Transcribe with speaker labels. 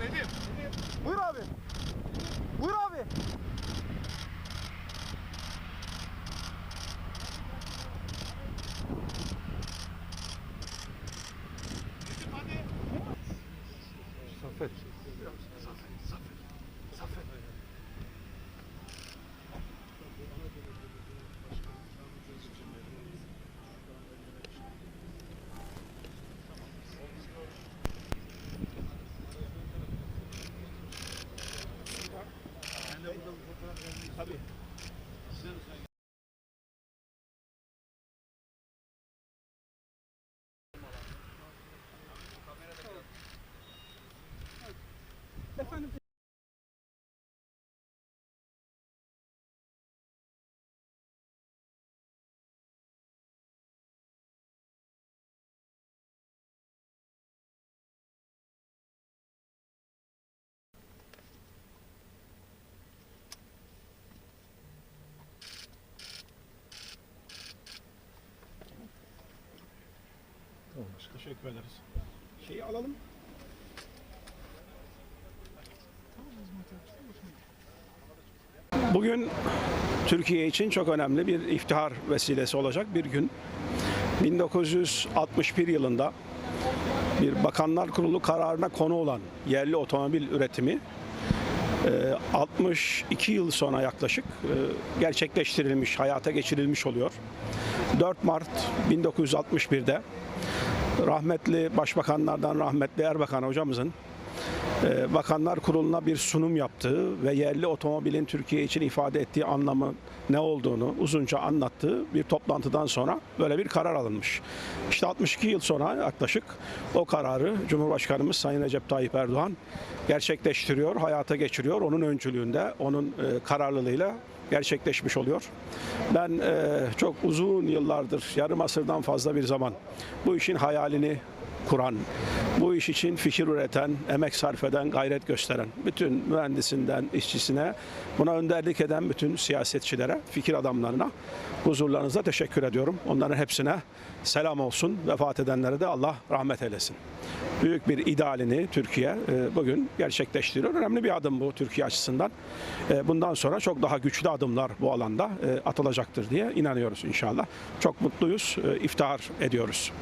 Speaker 1: Selim.
Speaker 2: Buyur abi. Buyur abi.
Speaker 1: Zafer. Tabii. Teşekkür ederiz. Şeyi alalım. Bugün Türkiye için çok önemli bir iftihar vesilesi olacak bir gün. 1961 yılında bir Bakanlar Kurulu kararına konu olan yerli otomobil üretimi e, 62 yıl sonra yaklaşık e, gerçekleştirilmiş, hayata geçirilmiş oluyor. 4 Mart 1961'de rahmetli başbakanlardan rahmetli Erbakan hocamızın e, Bakanlar Kurulu'na bir sunum yaptığı ve yerli otomobilin Türkiye için ifade ettiği anlamı ne olduğunu uzunca anlattığı bir toplantıdan sonra böyle bir karar alınmış. İşte 62 yıl sonra yaklaşık o kararı Cumhurbaşkanımız Sayın Recep Tayyip Erdoğan gerçekleştiriyor, hayata geçiriyor. Onun öncülüğünde, onun e, kararlılığıyla gerçekleşmiş oluyor. Ben e, çok uzun yıllardır, yarım asırdan fazla bir zaman bu işin hayalini kuran, bu iş için fikir üreten, emek sarf eden, gayret gösteren, bütün mühendisinden işçisine, buna önderlik eden bütün siyasetçilere, fikir adamlarına huzurlarınızda teşekkür ediyorum. Onların hepsine selam olsun. Vefat edenlere de Allah rahmet eylesin. Büyük bir idealini Türkiye e, bugün gerçekleştiriyor. Önemli bir adım bu Türkiye açısından. E, Bundan sonra çok daha güçlü adımlar bu alanda e, atılacaktır diye inanıyoruz inşallah. Çok mutluyuz, iftihar ediyoruz.